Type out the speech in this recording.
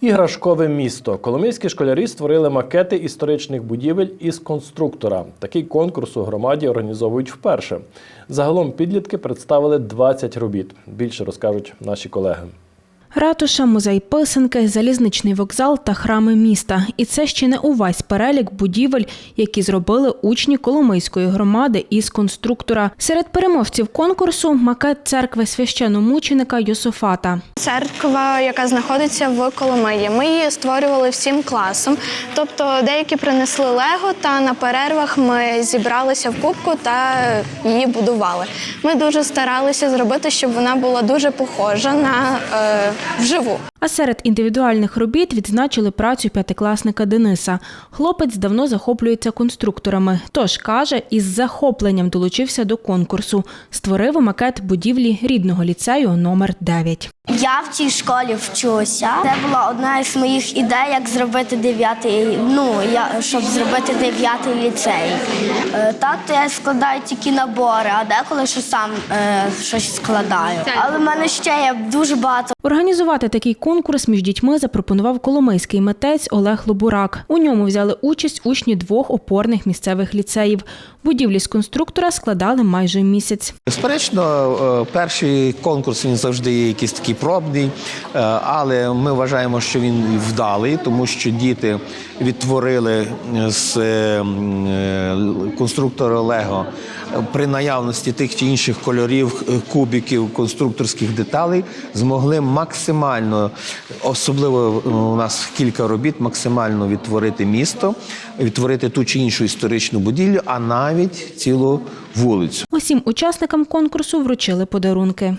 Іграшкове місто. Коломийські школярі створили макети історичних будівель із конструктора. Такий конкурс у громаді організовують вперше. Загалом підлітки представили 20 робіт. Більше розкажуть наші колеги. Ратуша, музей писанки, залізничний вокзал та храми міста. І це ще не увесь перелік будівель, які зробили учні Коломийської громади із конструктора. Серед переможців конкурсу макет церкви священомученика Йософата. Церква, яка знаходиться в Коломиї. Ми її створювали всім класом. Тобто деякі принесли лего, та на перервах ми зібралися в кубку та її будували. Ми дуже старалися зробити, щоб вона була дуже похожа на е, вживу. А серед індивідуальних робіт відзначили працю п'ятикласника Дениса. Хлопець давно захоплюється конструкторами. Тож каже, із захопленням долучився до конкурсу. Створив макет будівлі рідного ліцею номер 9. Я в цій школі вчуся. Це була одна із моїх ідей, як зробити дев'ятий, ну я щоб зробити дев'ятий ліцей. Е, Так то я складаю тільки набори, а деколи що сам е, щось складаю. Але в мене ще є дуже багато Організувати такий конкурс між дітьми запропонував коломийський митець Олег Лобурак. У ньому взяли участь учні двох опорних місцевих ліцеїв. Будівлі з конструктора складали майже місяць. Безперечно, е, перший конкурс він завжди є якийсь такий пробний, е, але ми вважаємо, що він вдалий, тому що діти відтворили з е, е, конструктора Лего при наявності тих чи інших кольорів, кубиків, конструкторських деталей, змогли максимально, особливо е, у нас кілька робіт, максимально відтворити місто, відтворити ту чи іншу історичну будівлю, а навіть цілу вулицю. Усім учасникам конкурсу вручили подарунки.